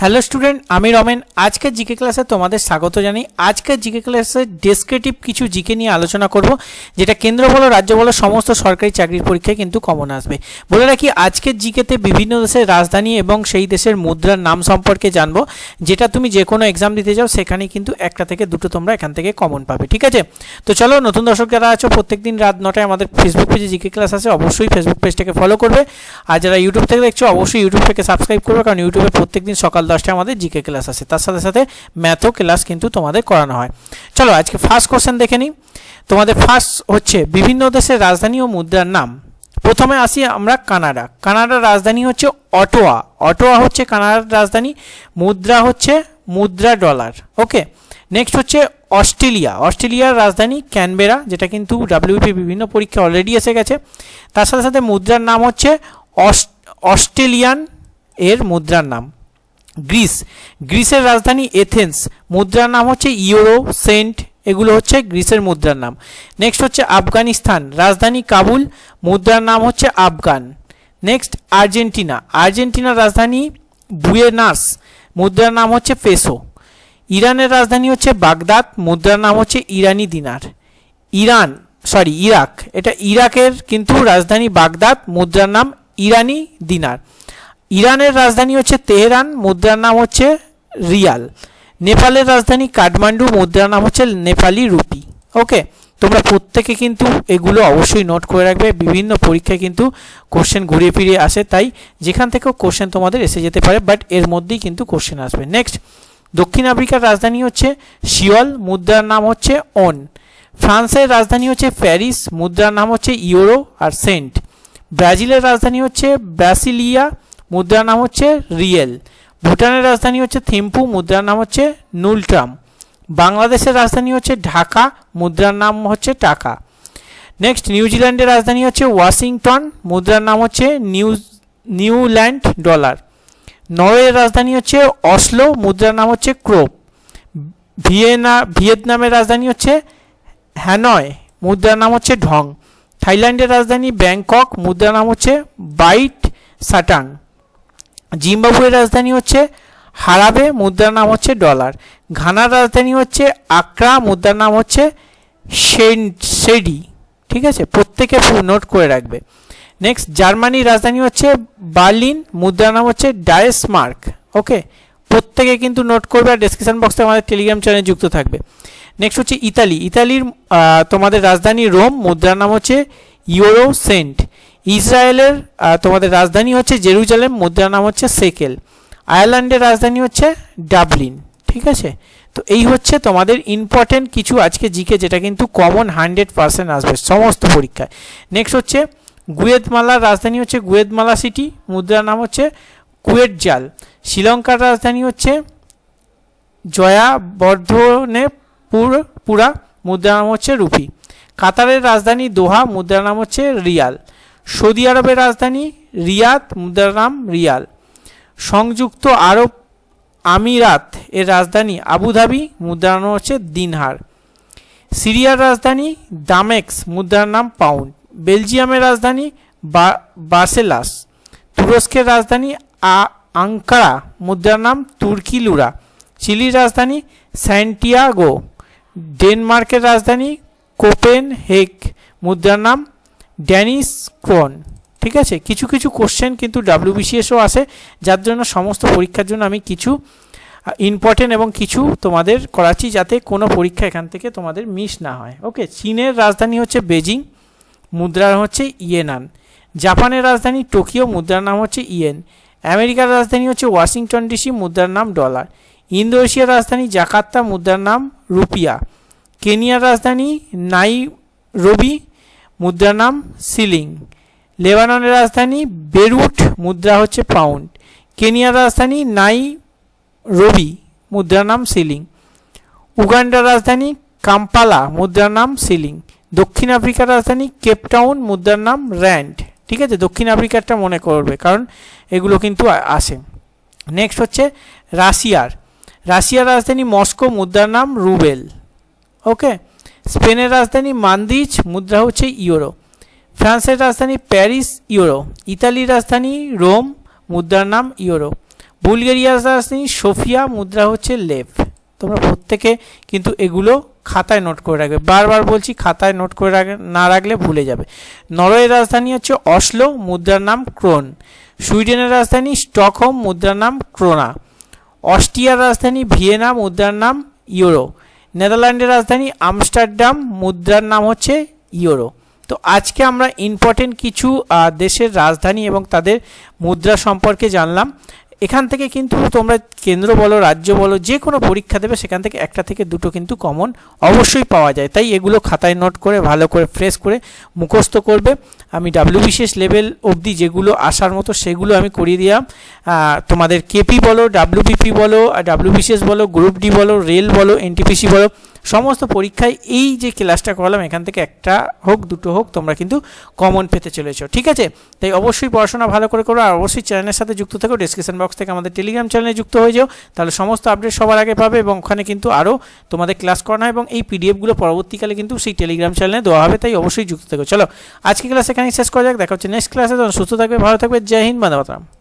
Hello student, আমি রমেন। আজকের GK ক্লাসে তোমাদের স্বাগত জানাই। আজকের জিকে ক্লাসে ডেসক্রিপটিভ কিছু জিকে নিয়ে আলোচনা করব, যেটা কেন্দ্র বলো, রাজ্য বলো, সমস্ত সরকারি চাকরির পরীক্ষায় কিন্তু কমন আসবে। বলে রাখি আজকের জিকেতে বিভিন্ন দেশের রাজধানী এবং সেই দেশের মুদ্রার নাম সম্পর্কে জানব, যেটা তুমি যে কোনো এক্সাম দিতে যাও সেখানে কিন্তু একটা থেকে দুটো তোমরা এখান থেকে কমন পাবে, ঠিক আছে? তো চলো, নতুন দর্শক যারা আছো, প্রত্যেকদিন রাত নটায় আমাদের ফেসবুক পেজে জিকে ক্লাস আছে, অবশ্যই ফেসবুক পেজটাকে ফলো করবে। আর যারা ইউটিউব থেকে দেখছ, অবশ্যই ইউটিউব থেকে সাবস্ক্রাইব করবে, কারণ ইউটিউবে প্রত্যেকদিন সকাল দশটায় আমাদের জিকে ক্লাস আছে। তার সাথে সাথে ম্যাথও ক্লাস কিন্তু তোমাদের করানো হয়। চলো আজকে ফার্স্ট কোশ্চেন দেখে নিই। তোমাদের ফার্স্ট হচ্ছে বিভিন্ন দেশের রাজধানী ও মুদ্রার নাম। প্রথমে আসি আমরা কানাডা। কানাডার রাজধানী হচ্ছে অটোয়া। অটোয়া হচ্ছে কানাডার রাজধানী, মুদ্রা হচ্ছে মুদ্রা ডলার। ওকে? নেক্সট হচ্ছে অস্ট্রেলিয়া। অস্ট্রেলিয়ার রাজধানী ক্যানবেরা, যেটা কিন্তু ডাব্লিউপি বিভিন্ন পরীক্ষা অলরেডি এসে গেছে। তার সাথে সাথে মুদ্রার নাম হচ্ছে অস- অস্ট্রেলিয়ান এর মুদ্রার নাম। গ্রিস। গ্রিসের রাজধানী এথেন্স। মুদ্রার নাম হচ্ছে ইউরো, সেন্ট, এগুলো হচ্ছে গ্রিসের মুদ্রার নাম। নেক্সট হচ্ছে আফগানিস্তান। রাজধানী কাবুল, মুদ্রার নাম হচ্ছে আফগান। Next Argentina. আর্জেন্টিনার রাজধানী বুয়েনাস মুদ্রার নাম হচ্ছে পেসো। ইরানের রাজধানী হচ্ছে বাগদাদ। মুদ্রার নাম হচ্ছে ইরানি দিনার। Iran sorry Iraq. এটা ইরাকের কিন্তু রাজধানী বাগদাদ। মুদ্রার নাম ইরানি দিনার। ইরানের রাজধানী হচ্ছে তেহরান, মুদ্রার নাম হচ্ছে রিয়াল। নেপালের রাজধানী কাঠমান্ডু, মুদ্রার নাম হচ্ছে নেপালি রুপি। ওকে? তোমরা প্রত্যেকে কিন্তু এগুলো অবশ্যই নোট করে রাখবে। বিভিন্ন পরীক্ষায় কিন্তু কোশ্চেন ঘুরিয়ে ফিরিয়ে আসে, তাই যেখান থেকেও কোশ্চেন তোমাদের এসে যেতে পারে বাট এর মধ্যেই কিন্তু কোশ্চেন আসবে। নেক্সট দক্ষিণ আফ্রিকার রাজধানী হচ্ছে শিওল, মুদ্রার নাম হচ্ছে অন ফ্রান্সের রাজধানী হচ্ছে প্যারিস, মুদ্রার নাম হচ্ছে ইউরো আর সেন্ট। ব্রাজিলের রাজধানী হচ্ছে ব্রাসিলিয়া মুদ্রার নাম হচ্ছে রিয়েল। ভুটানের রাজধানী হচ্ছে থিম্পু, মুদ্রার নাম হচ্ছে নুলট্রাম। বাংলাদেশের রাজধানী হচ্ছে ঢাকা, মুদ্রার নাম হচ্ছে টাকা। নেক্সট, নিউজিল্যান্ডের রাজধানী হচ্ছে ওয়াশিংটন, মুদ্রার নাম হচ্ছে নিউ নিউল্যান্ড ডলার। নরওয়ের রাজধানী হচ্ছে অসলো, মুদ্রার নাম হচ্ছে ক্রোপ। ভিয়েনা ভিয়েতনামের রাজধানী হচ্ছে হ্যানয়, মুদ্রার নাম হচ্ছে ঢং। থাইল্যান্ডের রাজধানী ব্যাংকক, মুদ্রার নাম হচ্ছে বাইট সাটাং। জিম্বাবুয়ের রাজধানী হচ্ছে হারাবে মুদ্রার নাম হচ্ছে ডলার। ঘানার রাজধানী হচ্ছে আকরা, মুদ্রার নাম হচ্ছে সেডি ঠিক আছে? প্রত্যেকে নোট করে রাখবে। নেক্সট জার্মানির রাজধানী হচ্ছে বার্লিন, মুদ্রার নাম হচ্ছে ডায়েসমার্ক ওকে প্রত্যেকে কিন্তু নোট করবে আর ডেসক্রিপশন বক্সে আমাদের টেলিগ্রাম চ্যানেল যুক্ত থাকবে। নেক্সট হচ্ছে ইতালি। ইতালির তোমাদের রাজধানী রোম, মুদ্রার নাম হচ্ছে ইউরো সেন্ট ইসরায়েলের তোমাদের রাজধানী হচ্ছে জেরুজালেম, মুদ্রার নাম হচ্ছে সেকেল। আয়ারল্যান্ডের রাজধানী হচ্ছে ডাবলিন, ঠিক আছে? তো এই হচ্ছে তোমাদের ইম্পর্টেন্ট কিছু আজকে জিকে, যেটা কিন্তু কমন হান্ড্রেড পার্সেন্ট আসবে, সমস্ত পরীক্ষায়। নেক্সট হচ্ছে গুয়েতমালার রাজধানী হচ্ছে গুয়েতমালা সিটি, মুদ্রার নাম হচ্ছে কুয়েট জাল শ্রীলঙ্কার রাজধানী হচ্ছে জয়া বর্ধনে পুর পুরা, মুদ্রার নাম হচ্ছে রুপি। কাতারের রাজধানী দোহা, মুদ্রার নাম হচ্ছে রিয়াল। সৌদি আরবের রাজধানী রিয়াদ মুদ্রার নাম রিয়াল। সংযুক্ত আরব আমিরাত এর রাজধানী আবুধাবি মুদ্রার নাম হচ্ছে দিনহার। সিরিয়ার রাজধানী দামেক্স মুদ্রার নাম পাউন্ড বেলজিয়ামের রাজধানী বার্সেলাস। তুরস্কের রাজধানী আঙ্কারা মুদ্রার নাম তুর্কি, লুরা। চিলির রাজধানী স্যান্টিয়াগো। ডেনমার্কের রাজধানী কোপেন হেক মুদ্রার নাম ড্যানিস ক্রন ঠিক আছে? কিছু কিছু কোশ্চেন কিন্তু ডাব্লিউবিসিএসও আসে যার জন্য সমস্ত পরীক্ষার জন্য আমি কিছু ইম্পর্টেন্ট এবং কিছু তোমাদের করাচ্ছি যাতে কোনো পরীক্ষা এখান থেকে তোমাদের মিস না হয়। ওকে চীনের রাজধানী হচ্ছে বেজিং মুদ্রার হচ্ছে ইয়েনান। জাপানের রাজধানী টোকিও, মুদ্রার নাম হচ্ছে ইয়েন। আমেরিকার রাজধানী হচ্ছে ওয়াশিংটন ডিসি, মুদ্রার নাম ডলার। ইন্দোনেশিয়ার রাজধানী জাকার্তা, মুদ্রার নাম রুপিয়া। কেনিয়ার রাজধানী নাই রবি মুদ্রার নাম সিলিং। লেবাননের রাজধানী বেরুট মুদ্রা হচ্ছে পাউন্ড। কেনিয়ার রাজধানী নাই রবি মুদ্রার নাম সিলিং। উগান্ডার রাজধানী কাম্পালা মুদ্রার নাম সিলিং। দক্ষিণ আফ্রিকার রাজধানী কেপটাউন মুদ্রার নাম র্যান্ড। ঠিক আছে? দক্ষিণ আফ্রিকারটা মনে করবে, কারণ এগুলো কিন্তু আসে। নেক্সট হচ্ছে রাশিয়ার। রাশিয়ার রাজধানী মস্কো মুদ্রার নাম রুবেল। ওকে? স্পেনের রাজধানী মান্দ্রিজ মুদ্রা হচ্ছে ইউরো। ফ্রান্সের রাজধানী প্যারিস, ইউরো। ইতালির রাজধানী রোম, মুদ্রার নাম ইউরো। বুলগেরিয়ার রাজধানী সোফিয়া, মুদ্রা হচ্ছে লেভ। তোমরা প্রত্যেকে কিন্তু এগুলো খাতায় নোট করে রাখবে। বারবার বলছি, খাতায় নোট করে রাখ না রাখলে ভুলে যাবে। নরওয়ের রাজধানী হচ্ছে অসলো, মুদ্রার নাম ক্রোন। সুইডেনের রাজধানী স্টকহোম, মুদ্রার নাম ক্রোনা। অস্ট্রিয়ার রাজধানী ভিয়েনা, মুদ্রার নাম ইউরো। নেদারল্যান্ডের রাজধানী আমস্টারডাম, মুদ্রার নাম হচ্ছে ইউরো। তো আজকে আমরা ইম্পর্টেন্ট কিছু দেশের রাজধানী এবং তাদের মুদ্রা সম্পর্কে জানলাম। এখান থেকে কিন্তু তোমরা কেন্দ্র বলো, রাজ্য বলো, যে কোনো পরীক্ষা দেবে, সেখান থেকে একটা থেকে দুটো কিন্তু কমন অবশ্যই পাওয়া যায়। তাই এগুলো খাতায় নোট করে, ভালো করে ফ্রেশ করে মুখস্থ করবে। আমি ডাব্লিউ বিশেষ লেভেল অবধি যেগুলো আসার মতো সেগুলো আমি করিয়ে দিলাম। তোমাদের কেপি বলো ডাব্লিউবিপি বলো ডাব্লিউ বিশেষ বলো গ্রুপ ডি বলো রেল বলো এনটিপিসি বলো সমস্ত পরীক্ষায় এই যে ক্লাসটা করলাম, এখান থেকে একটা হোক, দুটো হোক, তোমরা কিন্তু কমন পেতে চলেছো, ঠিক আছে? তাই অবশ্যই পড়াশোনা ভালো করে করো, আর অবশ্যই চ্যানেলের সাথে যুক্ত থাকো ডিসক্রিপশন বক্স থেকে আমাদের টেলিগ্রাম চ্যানেলে যুক্ত হয়ে যাও, তাহলে সমস্ত আপডেট সবার আগে পাবে এবং ওখানে কিন্তু আরও তোমাদের ক্লাস করানো হয় এবং এই পিডিএফগুলো পরবর্তীকালে কিন্তু সেই টেলিগ্রাম চ্যানেলে দেওয়া হবে, তাই অবশ্যই যুক্ত থাকো। চলো, আজকে ক্লাস এখানেই শেষ করা যাক, দেখা হচ্ছে নেক্সট ক্লাসে তখন সুস্থ থাকবে, ভালো থাকবে, জয় হিন্দ বান্ধব